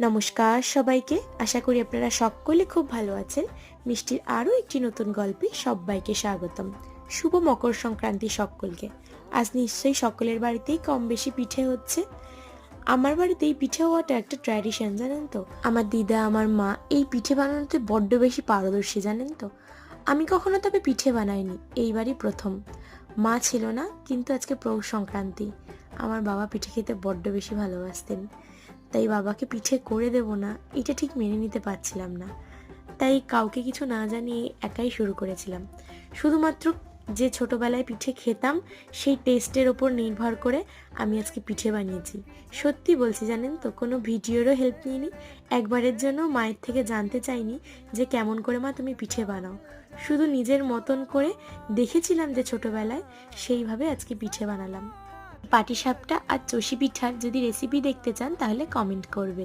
নমস্কার সবাইকে। আশা করি আপনারা সকলে খুব ভালো আছেন। মিষ্টির আরও একটি নতুন গল্পে সবাইকে স্বাগতম। শুভ মকর সংক্রান্তি সকলকে। আজ নিশ্চয়ই সকলের বাড়িতেই কম বেশি পিঠে হচ্ছে। আমার বাড়িতে এই পিঠে হওয়াটা একটা ট্র্যাডিশন জানেন তো? আমার দিদা, আমার মা এই পিঠে বানানোতে বড্ড বেশি পারদর্শী, জানেন তো? আমি কখনো তবে পিঠে বানাইনি, এইবারই প্রথম। মা ছিল না, কিন্তু আজকে পৌষ সংক্রান্তি। আমার বাবা পিঠে খেতে বড্ড বেশি ভালোবাসতেন। তাই বাবাকে পিঠে করে দেব না, এটা ঠিক মেনে নিতে পারছিলাম না। তাই কাউকে কিছু না জানিয়ে একাই শুরু করেছিলাম। শুধুমাত্র যে ছোটবেলায় পিঠে খেতাম, সেই টেস্টের ওপর নির্ভর করে আমি আজকে পিঠে বানিয়েছি। সত্যি বলছি জানেন তো, কোনো ভিডিওরও হেল্প নিইনি, একবারের জন্য মায়ের থেকে জানতে চাইনি যে কেমন করে মা তুমি পিঠে বানাও। শুধু নিজের মতন করে দেখেছিলাম যে ছোটবেলায় সেইভাবে আজকে পিঠে বানালাম। পাটিসাপটা আর চষি পিঠার যদি রেসিপি দেখতে চান তাহলে কমেন্ট করবেন।